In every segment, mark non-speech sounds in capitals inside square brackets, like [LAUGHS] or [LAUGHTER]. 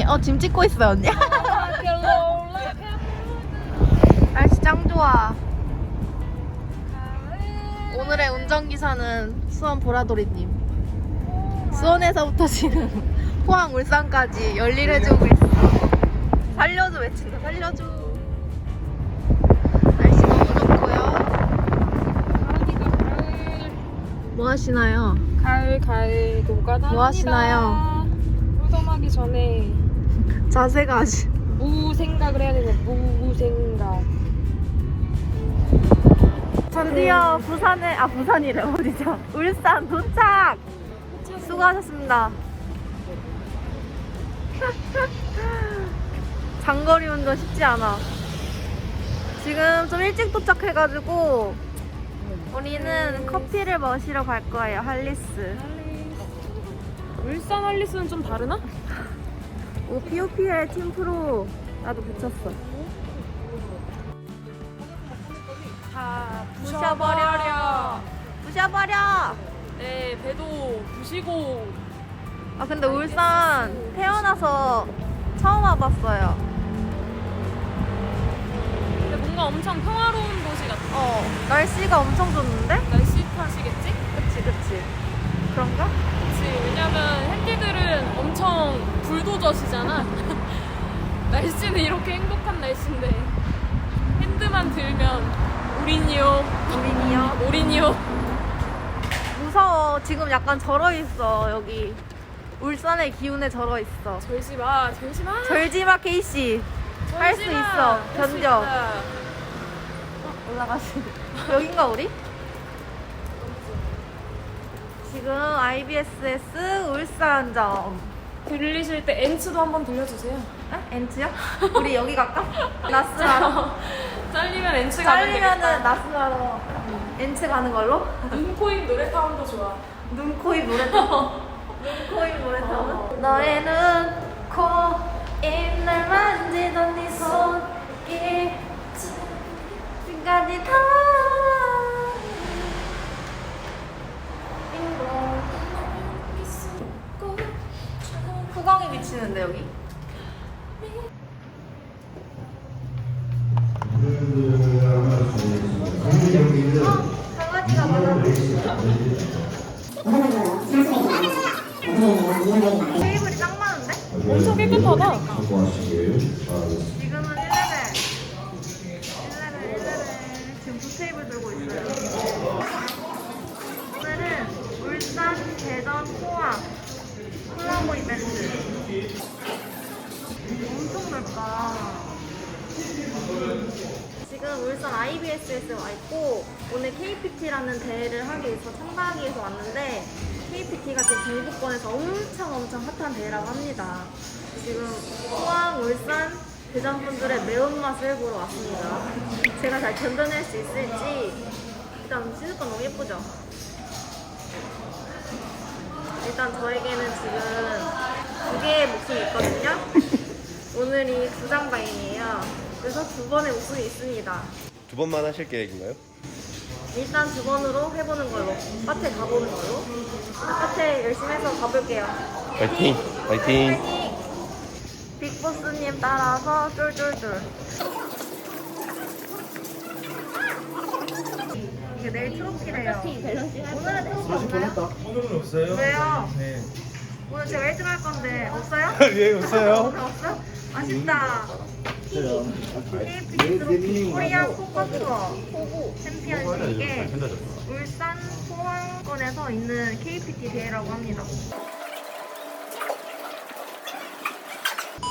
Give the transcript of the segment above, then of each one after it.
언니. 어, 지금 찍고 있어요, 언니. 날씨 짱 좋아. 오늘의 운전기사는 수원 보라돌이님. 수원에서부터 지금 [LAUGHS] 포항 울산까지 열일해주고 있어. 살려줘 외친다, 살려줘. 날씨 너무 좋고요. 뭐 하시나요? 가을 가을 노가다 뭐 하시나요? 무덤하기 전에 자세가 아주. 무생각을 해야 되는 무생각 드디어 부산에 아 부산이래 어디죠? 울산 도착. 수고하셨습니다. [LAUGHS] 장거리 운전 쉽지 않아. 지금 좀 일찍 도착해가지고 우리는 커피를 마시러 갈 거예요. 할리스. 울산 할리스는 좀 다르나? 오 POP의 팀 프로 나도 붙였어. 다 부셔버려려. 부셔버려. 네 배도 부시고 아 근데 울산 태어나서 처음 와봤어요. 근데 뭔가 엄청 평화로운 도시 같아 어 날씨가 엄청 좋는데? 날씨 탓이겠지? 그치 그치. 그런가? 그치 왜냐면 핸디들은 엄청 불도저시잖아 [LAUGHS] 날씨는 이렇게 행복한 날씨인데 핸드만 들면 우린이요 우린이요. 우린이요 무서워. 지금 약간 절어 있어 여기. 울산의 기운에 절어 있어. 절지 마 절지 마 절지마 케이씨. 할 수 절지 마. 있어. 할수 견뎌. 있다. 올라가시. 여긴가 우리? 지금 IBSS 울산점. 들리실 때 엔츠도 한번 들려주세요 에? 엔트요? 우리 여기 갈까? [LAUGHS] 나스라로. 잘리면 엔츠 가면 잘리면은 되겠다 나스라로 엔트 가는 걸로? 눈코입 노래 타운도 좋아 눈, 코, 입, 노래타운. 눈, 코, 입, 노래타운. 너의 눈, 코, 입, 날 만지던 네 손길. 지금까지 다. 후광이 미치는데, 여기? 테이블이 딱 많은데? 엄청 깨끗하다 엄청 넓다 지금 울산 IBS에서 와 있고 오늘 KPT라는 대회를 하기 위해서 참가하기 위해서 왔는데 KPT가 지금 경북권에서 엄청 엄청 핫한 대회라고 합니다. 지금 포항, 울산, 대전 분들의 매운맛을 보러 왔습니다. 제가 잘 견뎌낼 수 있을지 일단 시즈건 너무 예쁘죠? 일단 저에게는 지금 두 개의 목숨이 있거든요. 오늘이 두 장방이에요. 그래서 두 번의 목숨이 있습니다. 두 번만 하실 계획인가요? 일단 두 번으로 해보는 걸로. 밭에 가보는 걸로. 밭에 열심히 해서 가볼게요. 파이팅! 파이팅! 파이팅! 빅보스님 따라서 쫄쫄쫄. 이게 내일 트로피래요. 오늘은 트로피 없나요? 오늘은 없어요? 왜요? 네. 오늘 제가 1등 할 건데 없어요? [LAUGHS] 예, 없어요. 오늘 [LAUGHS] 없어 요? 아쉽다. KPT 트로피 코리안 포커스거 챔피언십에 울산 포항권에서 있는 KPT 대회라고 합니다.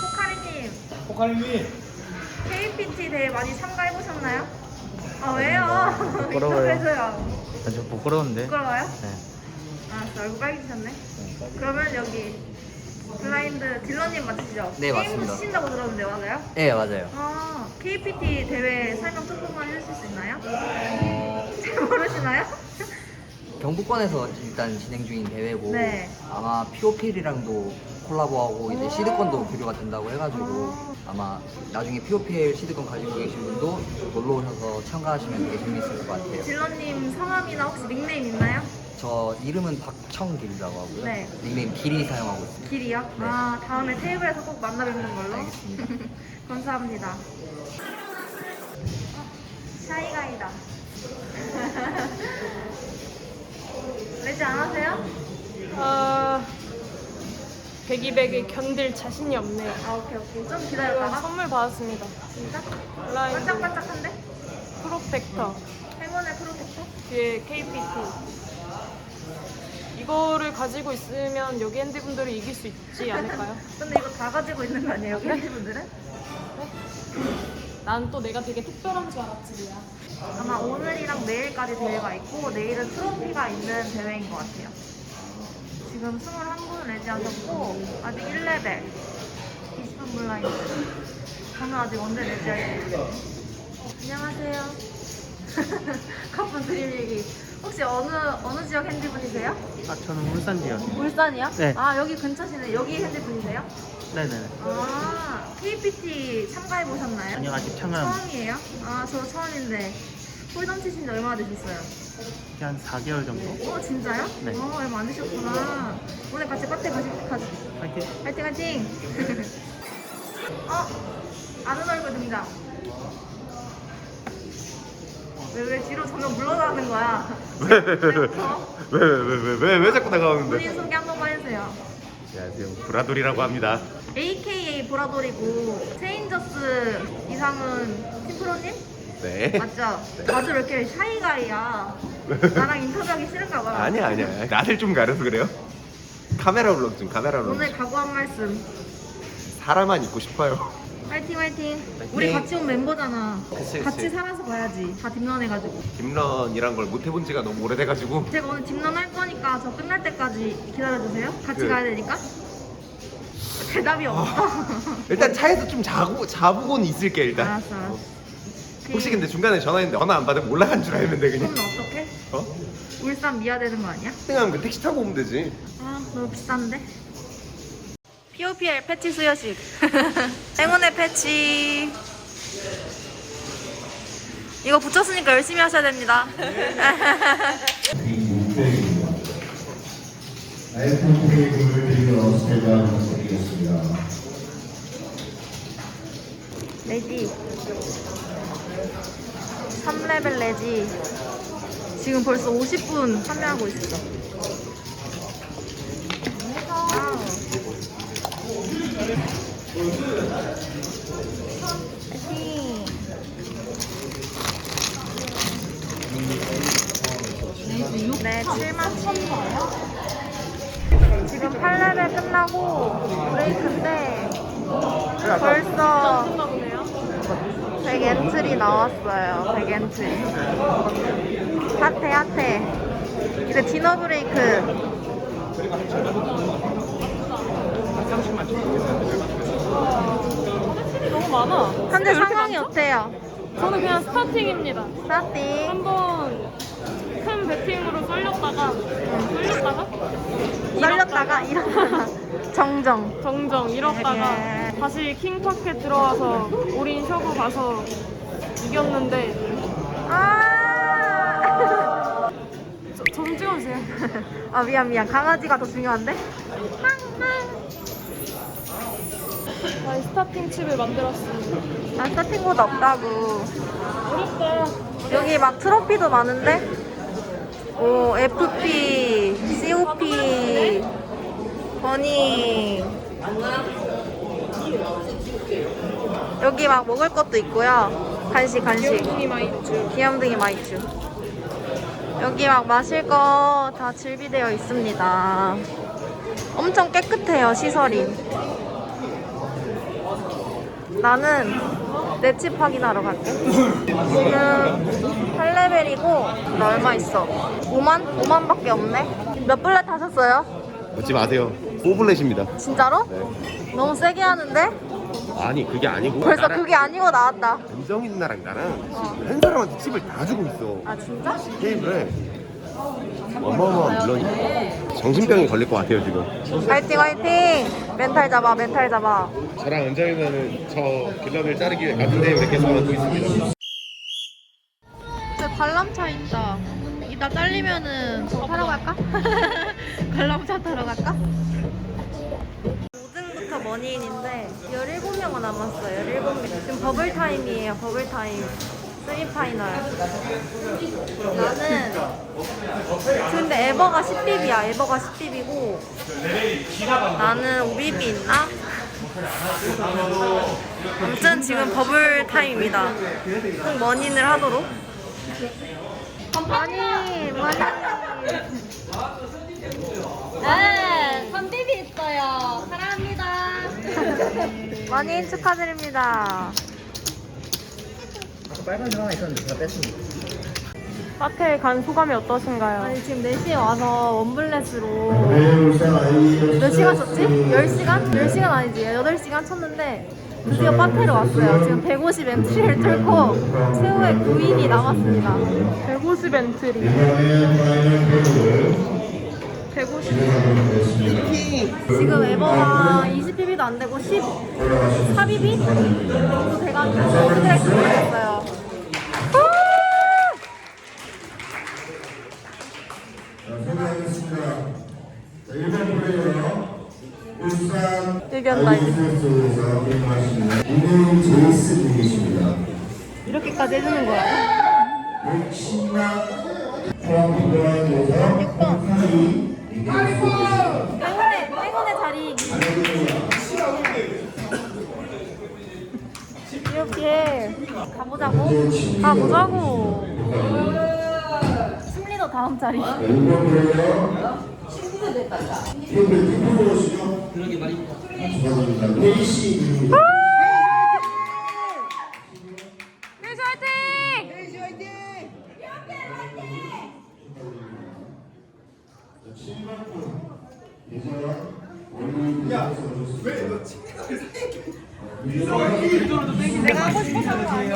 포카리님, 포카리님. KPT 대회 많이 참가해보셨나요? 아, 왜요? 부끄러워요. 인터뷰해줘요. 아주 부끄러운데. 부끄러워요? 네. 알았어, 얼굴 빨개지셨네. 그러면 여기 블라인드 딜러님 맞으시죠? 네, 게임도 맞습니다. 치신다고 들었는데 맞아요? 네 맞아요. 아, KPT 대회 설명 조금만 해주실 수 있나요? 잘 모르시나요? 경북권에서 일단 진행 중인 대회고 네. 아마 POPL이랑도 콜라보하고 이제 오. 시드권도 교류가 된다고 해가지고 오. 아마 나중에 POPL 시드권 가지고 계신 분도 놀러 오셔서 참가하시면 되게 재밌을 것 같아요. 딜러님 성함이나 혹시 닉네임 있나요? 저 이름은 박청길이라고 하고요. 네. 닉네임 길이 사용하고 있습니다. 길이요? 네. 아 다음에 테이블에서 꼭 만나 뵙는 걸로. 알겠습니다. [LAUGHS] 감사합니다. 어, 샤이가이다. [LAUGHS] 레지 안 하세요? 아, 배기백에 견딜 자신이 없네요. 아 오케이 오케이 좀 이거 기다렸다가 선물 받았습니다. 진짜? 라인 반짝반짝한데? 프로텍터 행운의 프로젝터? 뒤에 KPT. 이거를 가지고 있으면 여기 핸디분들이 이길 수 있지 않을까요? [LAUGHS] 근데 이거 다 가지고 있는 거 아니에요? 그래? 팬분들은? 난 또 내가 되게 특별한 줄 알았지, 리야. 아마 오늘이랑 내일까지 대회가 있고 내일은 트로피가 있는 대회인 것 같아요. 지금 21분 레지하셨고 아직 1레벨 20분 블라인드 저는 아직 언제 레지할지 안녕하세요. [LAUGHS] 카푼 드림 얘기 혹시 어느 어느 지역 핸디분이세요? 아 저는 울산 지역. 울산이요? 네. 아 여기 근처시네 여기 핸디분이세요? 네네네. 아 KPT 참가해 보셨나요? 아니요 아직 참여 처음이에요? 아, 저 처음인데. 홀덤 치신 지 얼마나 되셨어요? 한 4개월 정도. 어, 진짜요? 네. 어, 얼마 안 되셨구나. 오늘 같이 카페 가시, 가시. 파이팅. 화이팅, 화이팅! [LAUGHS] 어, 아는 얼굴 등장. 왜, 왜 뒤로 점점 물러나는 거야? 어? 왜왜 왜 왜 왜 왜 자꾸 나가는데? 본인 소개 한 번만 해주세요. 안녕하세요. 브라돌이라고 합니다. AKA 보라돌이고, 체인저스 이상은 팀프로님? 네. 맞죠? 다들 왜 이렇게 샤이가이야? 나랑 인터뷰하기 싫은가 봐. 아니야 아니야. 나를 좀 가려서 그래요. 카메라 블록 좀 카메라 블록. 오늘 각오 한 말씀. 사람만 있고 싶어요. 화이팅 화이팅. 우리 같이 온 멤버잖아. 그치, 그치. 같이 살아서 봐야지. 다 뒷면해가지고. 딥런이란 걸 못 해본 지가 너무 오래돼가지고 제가 오늘 뒷면 할 거니까 저 끝날 때까지 기다려주세요. 같이 그- 가야 되니까. 대답이 없어. 일단 차에서 좀 자고 자보곤 있을게 일단. 알았어 알았어. 혹시 근데 중간에 전화했는데 전화 안 받으면 올라간 줄 알면 돼 그냥. 그럼 어떡해? 어? 울산 미아 되는 거 아니야? 생각하면 그 택시 타고 오면 되지. 아 너무 비싼데? POPL 패치 수여식. [LAUGHS] 행운의 패치. 이거 붙였으니까 열심히 하셔야 됩니다. 아이폰 케이블을 드리러 설명드리겠습니다. 레지 3레벨 레지 지금 벌써 50분 판매하고 있어. 와우. 네, 7만치. 지금 8레벨 끝나고 브레이크인데 벌써 끝나 보네요. 100 엔트리 나왔어요. 100 엔트리. 핫해, 핫해. 이제 디너 브레이크. 어, 너무 많아. 현재 상황이? 어때요? 저는 그냥 스타팅입니다. 스타팅. 한번 큰 배팅으로 쏠렸다가 쏠렸다가 썰렸다가 일어나다가 [LAUGHS] 정정. 정정 이렇다가 네. 다시 킹파켓 들어와서 올인 쇼부 가서 이겼는데 아! 저좀 찍어주세요. [LAUGHS] 아, 미안, 미안. 강아지가 더 중요한데? 다시 스타팅 칩을 만들었습니다. 아, 스타팅보드 없다고. 어렵다. 여기 막 트로피도 많은데? 오, FP, COP, 버니. 여기 막 먹을 것도 있고요. 간식, 간식. 귀염둥이 마이쮸. 귀염둥이 마이쮸. 여기 막 마실 거다 준비되어 있습니다. 엄청 깨끗해요, 시설이. 나는 내 집 확인하러 갈게. 지금 8레벨이고, 나 얼마 있어? 5만? 5만밖에 없네? 몇 블렛 하셨어요? 웃지 마세요. 포블렛입니다. 진짜로? 네. 너무 세게 하는데? 아니 그게 아니고 벌써 나랑 그게 아니고 나왔다. 은정이 누나랑 나랑 한 사람한테 팁을 다 주고 있어. 아, 진짜? 게임을 어마어마한 물론이야. 정신병이 걸릴 것 같아요 지금. 화이팅, 화이팅! 멘탈 잡아, 멘탈 잡아. 저랑 은정이 누나는 저 빌런을 자르기 위해 같은 게임을 계속 하고 있습니다. 저 관람차 있다. 이나 잘리면은 저 타러 갈까? [LAUGHS] 관람차 타러 갈까? 5등부터 머니인인데 17명은 남았어요. 17명. 지금 버블 타임이에요. 버블 타임. 세미파이널. 나는 근데 에버가 10빕이야. 에버가 10빕이고 나는 5빕이 있나? 아무튼 지금 버블 타임입니다. 꼭 머니를 하도록. 머니, 머니. 네, 선비비 있어요. 사랑합니다. [LAUGHS] 머니 축하드립니다. 아까 빨간색 하나 있었는데 제가 뺐습니다. 마트에 간 소감이 어떠신가요? 아니 지금 4시에 와서 원블렛으로 네, 몇 시간 쳤지? 10시간? 10시간 아니지 8시간 쳤는데 드디어 파테로 왔어요 지금 150 엔트리를 뚫고 최후의 9인이 남았습니다 150 엔트리. 이번에 파이널 배우를 150. 진행하도록 하겠습니다. 지금 에버가 20pp도 안 되고 10 올라가시겠습니다. 4pp 정도 돼가지고 스트레스 받았어요 자, 소개하겠습니다. 자, 1번 플레이어 울산 의견 나이. 아이디어스에서 게임하시는 이내인 제이스 님이십니다. 이렇게까지 해주는 거야. 행운의, 행운의 자리 이렇게 가보자고 가보자고. 승리도 다음 자리 1번 플레이어 팀을 팀으로 오시죠. 축 하드립니다. 레이시 님입니다. 페이지 화이팅!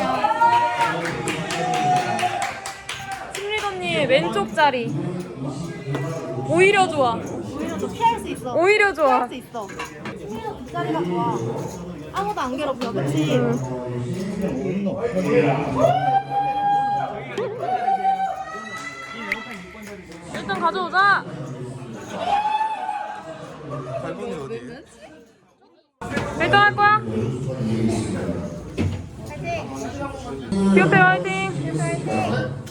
승리도님 왼쪽 자리. 오히려 좋아. 오히려 더 피할 수 있어 오히려 좋아. 피할 수 있어 승리도 뒷자리가 좋아 아무도 안 괴롭혀 그치? 일단 가져오자. 일단 할 거야? 기업대 화이팅!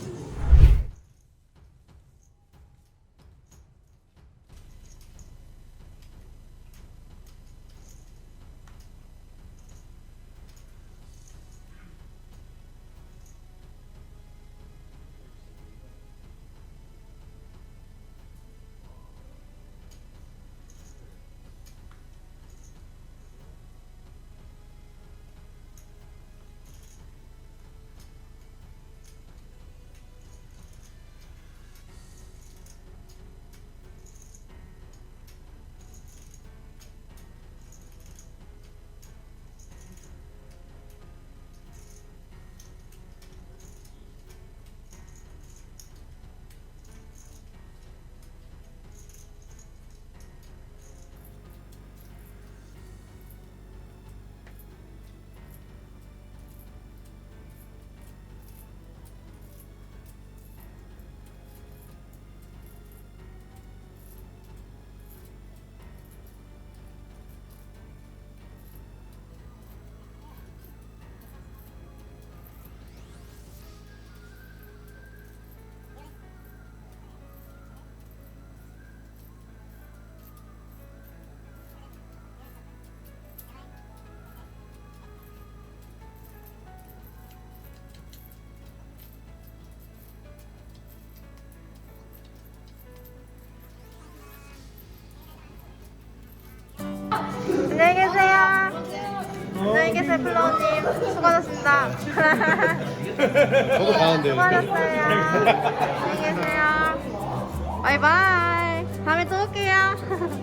네, 플로우님 수고하셨습니다. 저도 가는데. 수고하셨어요. 안녕히 계세요. 바이바이. 다음에 또 올게요.